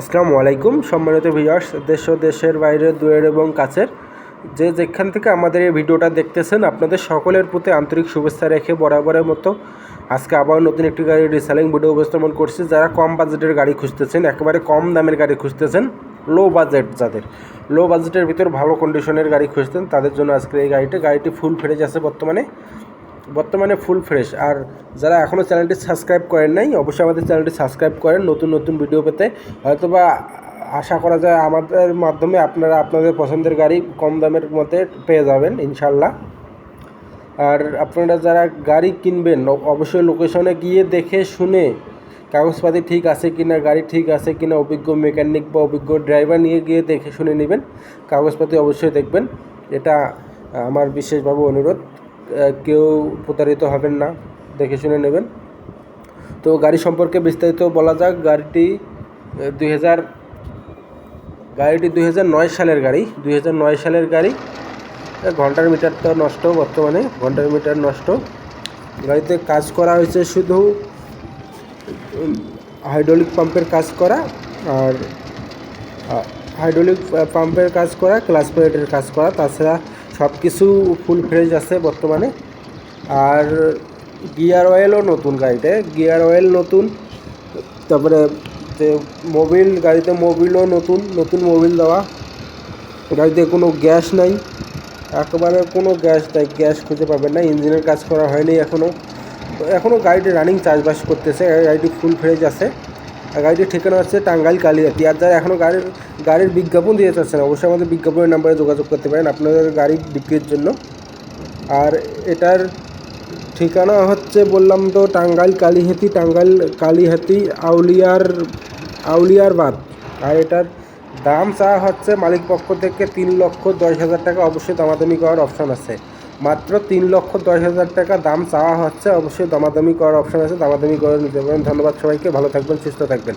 আসসালামু আলাইকুম, সম্মানিত ভিউয়ার্স দেশ ও দেশের বাইরে, দূরের এবং কাছের। যে যেখান থেকে আমাদের এই ভিডিওটা দেখতেছেন, আপনাদের সকলের প্রতি আন্তরিক শুভেচ্ছা রেখে বরাবরের মতো আজকে আবার নতুন একটি গাড়ি রিসেলিং ভিডিও উপস্থাপন করছি। যারা কম বাজেটের গাড়ি খুঁজতেছেন, একেবারে কম দামের গাড়ি খুঁজতেছেন লো বাজেট যাদের। লো বাজেটের ভিতর ভালো কন্ডিশনের গাড়ি খুঁজতেন, তাদের জন্য আজকে এই গাড়িটা। গাড়িটি ফুল ফ্রেশ আছে বর্তমানে। বর্তমানে ফুল ফ্রেশ আর যারা এখনও চ্যানেলটি সাবস্ক্রাইব করেন নাই, অবশ্যই আমাদের চ্যানেলটি সাবস্ক্রাইব করেন। নতুন নতুন ভিডিও পেতে। হয়তোবা আশা করা যায় আমাদের মাধ্যমে আপনারা আপনাদের পছন্দের গাড়ি কম দামের মধ্যে পেয়ে যাবেন ইনশাল্লাহ আর আপনারা যারা গাড়ি কিনবেন, অবশ্যই লোকেশনে গিয়ে দেখে শুনে কাগজপাতি ঠিক আছে কি না গাড়ি ঠিক আছে কি না অভিজ্ঞ মেকানিক বা অভিজ্ঞ ড্রাইভার নিয়ে গিয়ে দেখে শুনে নেবেন। কাগজপাতি অবশ্যই দেখবেন। এটা আমার বিশেষভাবে অনুরোধ। কেউ প্রতারিত হবেন না, দেখে শুনে নেবেন। তো গাড়ি সম্পর্কে বিস্তারিত বলা যাক, গাড়িটি দুই হাজার, গাড়িটি দুই হাজার নয় সালের গাড়ি। দুই হাজার নয় সালের গাড়ি ঘণ্টার মিটারটা নষ্ট বর্তমানে, ঘণ্টার মিটার নষ্ট। গাড়িতে কাজ করা হয়েছে শুধু হাইড্রোলিক পাম্পের কাজ করা আর হাইড্রোলিক পাম্পের কাজ করা ক্লাস প্লেটের কাজ করা। তাছাড়া সব কিছু ফুল ফ্রেশ আছে বর্তমানে। আর গিয়ার অয়েলও নতুন গাড়িতে। গিয়ার অয়েল নতুন, তারপরে যে মোবিল গাড়িতে মোবিলও নতুন নতুন মোবিল দেওয়া। গাড়িতে কোনো গ্যাস নাই। একেবারে কোনো গ্যাস নাই গ্যাস খুঁজে পাবেন না। ইঞ্জিনের কাজ করা হয়নি এখনও এখনও গাড়িটি রানিং চাষবাস করতেছে। গাড়িটি ফুল ফ্রেশ আছে। গাড়িটির ঠিকানা হচ্ছে টাঙ্গাইল কালিয়াতি। আর যারা এখনও গাড়ির গাড়ির বিজ্ঞাপন দিয়ে চাচ্ছেন, অবশ্যই আমাদের বিজ্ঞাপনের নাম্বারে যোগাযোগ করতে পারেন আপনাদের গাড়ি বিক্রির জন্য। আর এটার ঠিকানা হচ্ছে বললাম তো টাঙ্গাইল কালিহাতি টাঙ্গাইল কালিহাতি আউলিয়ার আউলিয়ার বাদ আর এটার দাম চাওয়া হচ্ছে মালিক পক্ষ থেকে তিন লক্ষ দশ হাজার টাকা। অবশ্যই দামাদামি করার অপশান আছে। মাত্র তিন লক্ষ দশ হাজার টাকা দাম চাওয়া হচ্ছে। অবশ্যই দামাদামি করার অপশন আছে, দামাদামি করে নিতে পারেন। ধন্যবাদ সবাইকে, ভালো থাকবেন, সুস্থ থাকবেন।